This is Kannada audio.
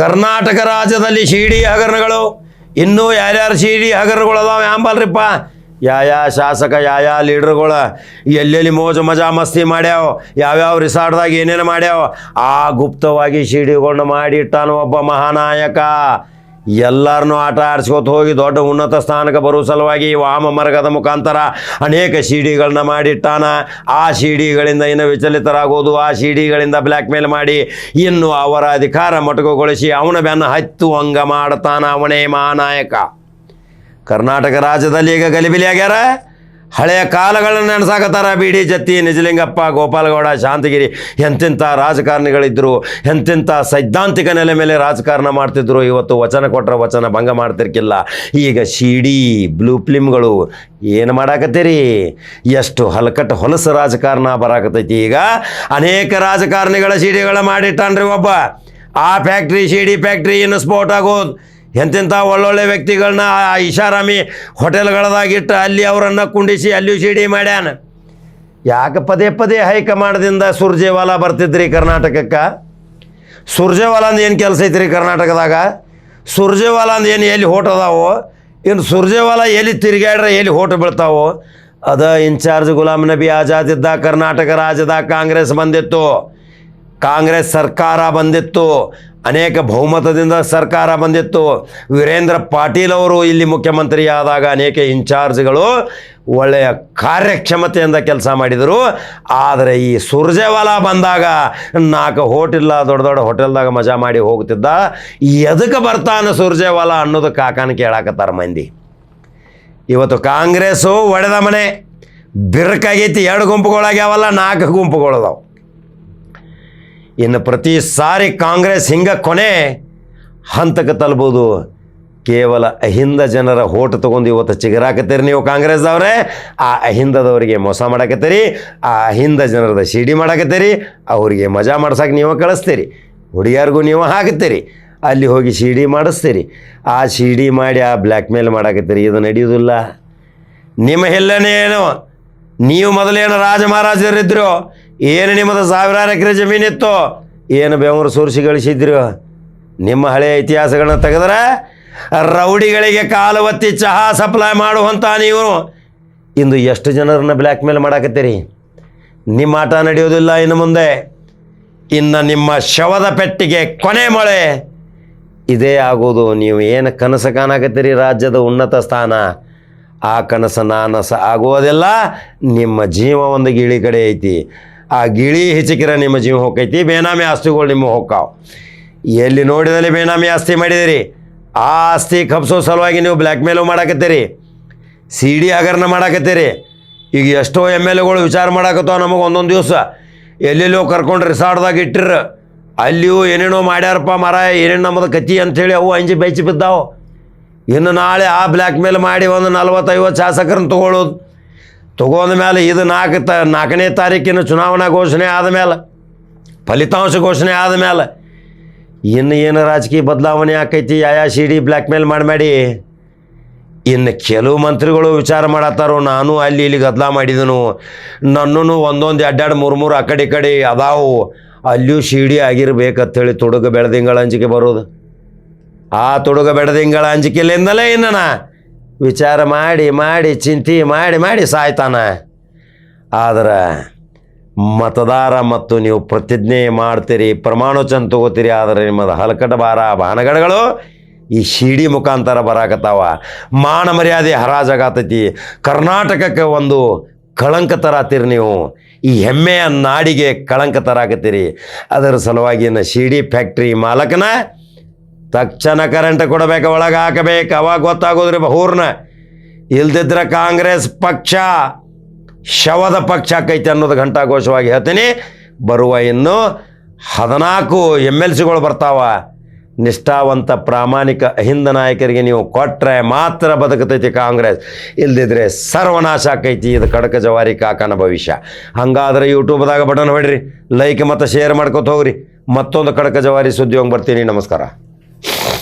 ಕರ್ನಾಟಕ ರಾಜ್ಯದಲ್ಲಿ ಶಿಡಿ ಹಗರಣಗಳು. ಇನ್ನೂ ಯಾರ್ಯಾರು ಶಿಡಿ ಹಗರಣಗಳು ಅದಾವೆ ಆಂಬಲ್ರಿಪ್ಪ ಯಾವ ಶಾಸಕ ಯಾವ ಲೀಡ್ರ್ಗಳು? ಎಲ್ಲೆಲ್ಲಿ ಮೋಜು ಮಜಾ ಮಸ್ತಿ ಮಾಡ್ಯಾವ? ಯಾವ್ಯಾವ ರಿಸಾರ್ಟ್ದಾಗ ಏನೇನು ಮಾಡ್ಯಾವ? ಆ ಗುಪ್ತವಾಗಿ ಶಿಡಿಗೊಂಡು ಮಾಡಿಟ್ಟಾನ ಒಬ್ಬ ಮಹಾನಾಯಕ. ಎಲ್ಲರನ್ನೂ ಆಟ ಆಡ್ಸ್ಕೊತ ಹೋಗಿ ದೊಡ್ಡ ಉನ್ನತ ಸ್ಥಾನಕ್ಕೆ ಬರೋ ಸಲುವಾಗಿ ವಾಮ ಮರ್ಗದ ಮುಖಾಂತರ ಅನೇಕ ಸಿಡಿಗಳನ್ನ ಮಾಡಿಟ್ಟಾನ. ಆ ಸಿಡಿಗಳಿಂದ ಇನ್ನು ವಿಚಲಿತರಾಗೋದು, ಆ ಸಿಡಿಗಳಿಂದ ಬ್ಲ್ಯಾಕ್ ಮೇಲ್ ಮಾಡಿ ಇನ್ನು ಅವರ ಅಧಿಕಾರ ಮೊಟಕುಗೊಳಿಸಿ ಅವನ ಬೆನ್ನ ಹತ್ತುವಂಗ ಮಾಡ್ತಾನ ಅವನೇ ಮಹಾನಾಯಕ. ಕರ್ನಾಟಕ ರಾಜ್ಯದಲ್ಲಿ ಈಗ ಗಲಿಬಿಲಿ ಆಗ್ಯಾರ ಹಳೆಯ ಕಾಲಗಳನ್ನು ನೆನೆಸಾಕತ್ತಾರ ಬಿ ಡಿ ಜತ್ತಿ, ನಿಜಲಿಂಗಪ್ಪ, ಗೋಪಾಲಗೌಡ, ಶಾಂತಗಿರಿ. ಎಂತೆಂಥ ರಾಜಕಾರಣಿಗಳಿದ್ದರು ಎಂತೆಂಥ ಸೈದ್ಧಾಂತಿಕ ನೆಲೆ ಮೇಲೆ ರಾಜಕಾರಣ ಮಾಡ್ತಿದ್ರು, ಇವತ್ತು ವಚನ ಕೊಟ್ಟರೆ ವಚನ ಭಂಗ ಮಾಡ್ತಿರ್ಕಿಲ್ಲ. ಈಗ ಸಿಡಿ ಬ್ಲೂ ಫಿಲ್ಮ್ಗಳು ಏನು ಮಾಡಾಕತ್ತೀರಿ? ಎಷ್ಟು ಹಲಕಟ್ಟು ಹೊಲಸು ರಾಜಕಾರಣ ಬರಾಕತೈತಿ ಈಗ ಅನೇಕ ರಾಜಕಾರಣಿಗಳ ಸಿಡಿಗಳ ಮಾಡಿಟ್ಟಾನ್ರಿ ಒಬ್ಬ. ಆ ಫ್ಯಾಕ್ಟ್ರಿ, ಸಿಡಿ ಫ್ಯಾಕ್ಟ್ರಿ ಇನ್ನು ಸ್ಫೋಟ ಆಗೋದು. ಎಂತೆಂಥ ಒಳ್ಳೊಳ್ಳೆ ವ್ಯಕ್ತಿಗಳನ್ನ ಆ ಇಶಾರಾಮಿ ಹೋಟೆಲ್ಗಳದಾಗಿಟ್ಟು ಅಲ್ಲಿ ಅವರನ್ನು ಕುಂಡಿಸಿ ಅಲ್ಲಿಯೂ ಸಿಡಿ ಮಾಡ್ಯಾನ. ಯಾಕೆ ಪದೇ ಪದೇ ಹೈಕಮಾಂಡ್ದಿಂದ ಸುರ್ಜೇವಾಲ ಬರ್ತಿದ್ರಿ ಕರ್ನಾಟಕಕ್ಕೆ? ಸುರ್ಜೇವಾಲ ಅಂದ ಏನು ಕೆಲಸ ಐತ್ರಿ ಕರ್ನಾಟಕದಾಗ? ಸುರ್ಜೇವಾಲ ಅಂದ ಏನು ಎಲ್ಲಿ ಹೋಟ್ ಅದಾವೋ? ಇನ್ನು ಸುರ್ಜೇವಾಲ ಎಲ್ಲಿ ತಿರುಗಾಡ್ರೆ ಎಲ್ಲಿ ಹೋಟ್ ಬೀಳ್ತಾವೋ? ಅದ ಇನ್ಚಾರ್ಜ್ ಗುಲಾಮ್ ನಬಿ ಆಜಾದ್ ಇದ್ದ ಕರ್ನಾಟಕ ರಾಜ್ಯದಾಗ ಕಾಂಗ್ರೆಸ್ ಬಂದಿತ್ತು. ಕಾಂಗ್ರೆಸ್ ಸರ್ಕಾರ ಬಂದಿತ್ತು. ಅನೇಕ ಬಹುಮತದಿಂದ ಸರ್ಕಾರ ಬಂದಿತ್ತು. ವೀರೇಂದ್ರ ಪಾಟೀಲ್ ಅವರು ಇಲ್ಲಿ ಮುಖ್ಯಮಂತ್ರಿ ಆದಾಗ ಅನೇಕ ಇನ್ಚಾರ್ಜ್ಗಳು ಒಳ್ಳೆಯ ಕಾರ್ಯಕ್ಷಮತೆಯಿಂದ ಕೆಲಸ ಮಾಡಿದರು. ಆದರೆ ಈ ಸುರ್ಜೇವಾಲ ಬಂದಾಗ ನಾಲ್ಕು ಹೋಟೆಲ್ಲ ದೊಡ್ಡ ದೊಡ್ಡ ಹೋಟೆಲ್ದಾಗ ಮಜಾ ಮಾಡಿ ಹೋಗ್ತಿದ್ದ. ಎದಕ್ಕೆ ಬರ್ತಾನೆ ಸುರ್ಜೇವಾಲ ಅನ್ನೋದು ಕಾಕಾನ ಕೇಳಾಕತ್ತಾರ ಮಂದಿ. ಇವತ್ತು ಕಾಂಗ್ರೆಸ್ಸು ಒಡೆದ ಮನೆ. ಬಿರುಕಾಗೈತಿ ಎರಡು ಗುಂಪುಗಳಾಗ್ಯಾವಲ್ಲ, ನಾಲ್ಕು ಗುಂಪುಗಳದಾವು. ಇನ್ನು ಪ್ರತಿ ಸಾರಿ ಕಾಂಗ್ರೆಸ್ ಹಿಂಗೆ ಕೊನೆ ಹಂತಕ್ಕೆ ತಲುಬೋದು ಕೇವಲ ಅಹಿಂದ ಜನರ ಓಟ್ ತೊಗೊಂಡು ಇವತ್ತು ಚಿಗರಾಕತ್ತೀರಿ ನೀವು ಕಾಂಗ್ರೆಸ್ದವ್ರೆ ಆ ಅಹಿಂದದವರಿಗೆ ಮೋಸ ಮಾಡಾಕತ್ತೀರಿ, ಆ ಅಹಿಂದ ಜನರದ ಸಿಡಿ ಮಾಡಾಕತ್ತೀರಿ, ಅವರಿಗೆ ಮಜಾ ಮಾಡ್ಸೋಕೆ ನೀವು ಕಳಿಸ್ತೀರಿ, ಹುಡುಗಿಯರಿಗೂ ನೀವು ಹಾಕತ್ತೀರಿ, ಅಲ್ಲಿ ಹೋಗಿ ಸಿಡಿ ಮಾಡಿಸ್ತೀರಿ. ಆ ಸಿಡಿ ಮಾಡಿ ಆ ಬ್ಲ್ಯಾಕ್ ಮೇಲ್ ಮಾಡಕತ್ತೀರಿ, ಇದು ನಡೆಯೋದಿಲ್ಲ ನಿಮ್ಮ ಹೆಲ್ಲನೇನು ನೀವು ಮೊದಲೇನು ರಾಜ ಮಹಾರಾಜರಿದ್ರು ಏನು ನಿಮ್ಮದು ಸಾವಿರಾರು ಎಕರೆ ಜಮೀನಿತ್ತು ಏನು ಬೆವರು ಸೂರಿಸಿ ಗಳಿಸಿದ್ರು ನಿಮ್ಮ ಹಳೆಯ ಇತಿಹಾಸಗಳನ್ನ ತೆಗೆದ್ರೆ ರೌಡಿಗಳಿಗೆ ಕಾಲು ಒತ್ತಿ ಚಹಾ ಸಪ್ಲೈ ಮಾಡುವಂಥ ನೀವು ಇಂದು ಎಷ್ಟು ಜನರನ್ನ ಬ್ಲ್ಯಾಕ್ ಮೇಲ್ ಮಾಡಾಕತ್ತೀರಿ? ನಿಮ್ಮ ಆಟ ನಡೆಯೋದಿಲ್ಲ ಇನ್ನು ಮುಂದೆ. ಇನ್ನು ನಿಮ್ಮ ಶವದ ಪೆಟ್ಟಿಗೆ ಕೊನೆ ಮಳೆ. ಇದೇ ಆಗೋದು, ನೀವು ಏನು ಕನಸು ಕಾಣಕತ್ತೀರಿ ರಾಜ್ಯದ ಉನ್ನತ ಸ್ಥಾನ? ಆ ಕನಸು ನಾನಸ ಆಗೋದಿಲ್ಲ ನಿಮ್ಮ ಜೀವ ಒಂದು ಗಿಳಿ ಕಡೆ ಐತಿ. ಆ ಗಿಳಿ ಹೆಚ್ಚಿಕಿರ ನಿಮ್ಮ ಜೀವ ಹೋಗೈತಿ ಬೇನಾಮಿ ಆಸ್ತಿಗಳು ನಿಮ್ಮ ಹೋಗ್ಕಾವ್. ಎಲ್ಲಿ ನೋಡಿದಲ್ಲಿ ಬೇನಾಮಿ ಆಸ್ತಿ ಮಾಡಿದಿರಿ? ಆ ಆಸ್ತಿ ಕಪ್ಸೋ ಸಲುವಾಗಿ ನೀವು ಬ್ಲ್ಯಾಕ್ ಮೇಲು ಮಾಡಾಕತ್ತೀರಿ. ಸಿ ಡಿ ಹಗರಣ ಮಾಡಾಕತ್ತೀರಿ. ಈಗ ಎಷ್ಟೋ ಎಂ ಎಲ್ ಎಗಳು ವಿಚಾರ ಮಾಡಾಕತ್ತೋ ನಮಗೆ ಒಂದೊಂದು ದಿವಸ. ಎಲ್ಲೆಲ್ಲೋ ಕರ್ಕೊಂಡು ರಿಸಾರ್ಟ್ದಾಗ ಇಟ್ಟಿರ ಅಲ್ಲಿಯೂ ಏನೇನೋ ಮಾಡ್ಯಾರಪ್ಪ ಮರ ಏನೇನು ನಮ್ಮದು ಕತ್ತಿ ಅಂಥೇಳಿ ಅವು ಅಂಜಿ ಬೆಚ್ಚಿ ಬಿದ್ದಾವೆ. ಇನ್ನು ನಾಳೆ ಆ ಬ್ಲ್ಯಾಕ್ ಮೇಲ್ ಮಾಡಿ ಒಂದು ನಲ್ವತ್ತೈವತ್ತು ಶಾಸಕರನ್ನು ತೊಗೊಳ್ಳೋದು ತೊಗೊಂಡ ಮೇಲೆ ಇದು ನಾಲ್ಕು ತ, ನಾಲ್ಕನೇ ತಾರೀಕಿನ ಚುನಾವಣಾ ಘೋಷಣೆ ಆದ ಮೇಲೆ ಫಲಿತಾಂಶ ಘೋಷಣೆ ಆದ ಮೇಲೆ ಇನ್ನು ಏನು ರಾಜಕೀಯ ಬದಲಾವಣೆ ಆಕೈತಿ, ಯಾ ಸಿ, ಡಿ ಬ್ಲ್ಯಾಕ್ ಮೇಲ್ ಮಾಡಿ ಮಾಡಿ. ಇನ್ನು ಕೆಲವು ಮಂತ್ರಿಗಳು ವಿಚಾರ ಮಾಡತ್ತಾರೋ, ನಾನು ಅಲ್ಲಿ ಇಲ್ಲಿ ಗದ್ದಲ ಮಾಡಿದನು. ನನ್ನೂ ಒಂದೊಂದು ಅಡ್ಡಾಡ್ ಮೂರು ಮೂರು, ಆ ಕಡೆ ಈ ಕಡೆ ಅದಾವು. ಅಲ್ಲಿಯೂ ಶಿಡಿ ಆಗಿರ್ಬೇಕಂತೇಳಿ ತೊಡಗ ಬೆಳೆದಿಂಗಳ ಅಂಜಿಕೆ ಬರೋದು. ಆ ತೊಡಗ ಬೆಳೆದಿಂಗಳ ಅಂಜಿಕೆಲಿಂದಲೇ ಇನ್ನ ವಿಚಾರ ಮಾಡಿ ಮಾಡಿ, ಚಿಂತೆ ಮಾಡಿ ಮಾಡಿ ಸಾಯ್ತಾನ. ಆದ್ರೆ ಮತದಾರ ಮತ್ತು ನೀವು ಪ್ರತಿಜ್ಞೆ ಮಾಡ್ತೀರಿ ಪ್ರಮಾಣೋಚನ ತಗೋತೀರಿ, ಆದರೆ ನಿಮ್ಮದು ಹಲಕಟ ಬಾರ ಬಾಣಗಡಗಳು ಈ ಶಿಡಿ ಮುಖಾಂತರ ಬರಾಕತ್ತಾವ. ಮಾನ ಮರ್ಯಾದೆ ಹರಾಜಾಗತೈತಿ. ಕರ್ನಾಟಕಕ್ಕೆ ಒಂದು ಕಳಂಕ ತರಾತೀರಿ ನೀವು. ಈ ಹೆಮ್ಮೆಯ ನಾಡಿಗೆ ಕಳಂಕ ತರಾಕತ್ತೀರಿ. ಅದರ ಸಲುವಾಗಿ ಶಿಡಿ ಫ್ಯಾಕ್ಟ್ರಿ ಮಾಲಕನ ತಕ್ಷಣ ಕರೆಂಟ್ ಕೊಡಬೇಕು, ಒಳಗೆ ಹಾಕಬೇಕು. ಅವಾಗ ಗೊತ್ತಾಗೋದ್ರಿ ಬಹೂರ್ನ. ಇಲ್ದಿದ್ರೆ ಕಾಂಗ್ರೆಸ್ ಪಕ್ಷ, ಶವದ ಪಕ್ಷ ಆಕೈತೆ ಅನ್ನೋದು ಘಂಟಾಘೋಷವಾಗಿ ಹೇಳ್ತೀನಿ. ಬರುವ ಇನ್ನು ಹದಿನಾಲ್ಕು ಎಂ ಎಲ್ ಸಿಗಳು ಬರ್ತಾವ. ನಿಷ್ಠಾವಂತ ಪ್ರಾಮಾಣಿಕ ಅಹಿಂದ ನಾಯಕರಿಗೆ ನೀವು ಕೊಟ್ಟರೆ ಮಾತ್ರ ಬದುಕತೈತಿ ಕಾಂಗ್ರೆಸ್. ಇಲ್ದಿದ್ರೆ ಸರ್ವನಾಶ ಆಕೈತಿ ಇದು ಕಡಕ ಜವಾರಿ ಕಾಕನ ಭವಿಷ್ಯ. ಹಂಗಾದ್ರೆ ಯೂಟ್ಯೂಬ್ದಾಗ ಬಟನ್ ಹೊಡ್ರಿ ಲೈಕ್ ಮತ್ತು ಶೇರ್ ಮಾಡ್ಕೊತ ಹೋಗ್ರಿ. ಮತ್ತೊಂದು ಕಡಕ ಜವಾರಿ ಸುದ್ದಿ ಹೋಗಿ ಬರ್ತೀನಿ. ನಮಸ್ಕಾರ.